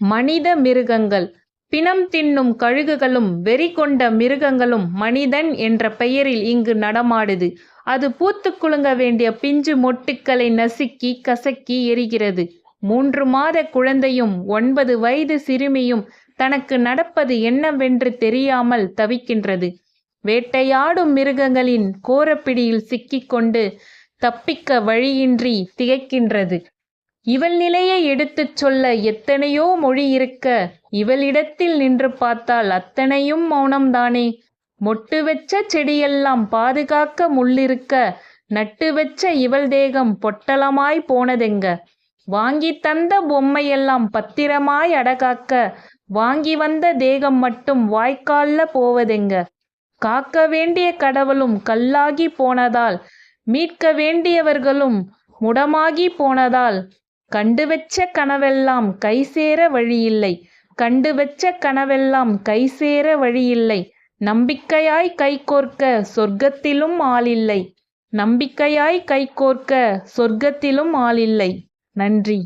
மனித மிருகங்கள். பிணம் தின்னும் கழுகுகளும் வெறி கொண்ட மிருகங்களும் மனிதன் என்ற பெயரில் இங்கு நடமாடுது. அது பூத்து குலுங்க வேண்டிய பிஞ்சு மொட்டுக்களை நசுக்கி கசக்கி எரிகிறது. மூன்று மாத குழந்தையும் ஒன்பது வயது சிறுமியும் தனக்கு நடப்பது என்னவென்று தெரியாமல் தவிக்கின்றது. வேட்டையாடும் மிருகங்களின் கோரப்பிடியில் சிக்கிக்கொண்டு தப்பிக்க வழியின்றி திகைக்கின்றது. இவள் நிலையை எடுத்துச் சொல்ல எத்தனையோ மொழி இருக்க இவளிடத்தில் நின்று பார்த்தால் அத்தனையும் மௌனம்தானே. மொட்டு வச்ச செடியெல்லாம் பாதுகாக்க முள்ளிருக்க நட்டு வச்ச இவள் தேகம் பொட்டலமாய் போனதெங்க? வாங்கி தந்த பொம்மையெல்லாம் பத்திரமாய் அடகாக்க வாங்கி வந்த தேகம் மட்டும் வாய்க்கால்ல போவதெங்க? காக்க வேண்டிய கடவுளும் கல்லாகி போனதால் மீட்க வேண்டியவர்களும் முடமாகி போனதால் கண்டு வச்ச கனவெல்லாம் கை சேர வழியில்லை. கண்டு வச்ச கனவெல்லாம் கை சேர வழியில்லை. நம்பிக்கையாய் கைகோர்க்க சொர்க்கத்திலும் ஆளில்லை. நம்பிக்கையாய் கைகோர்க்க சொர்க்கத்திலும் ஆளில்லை. நன்றி.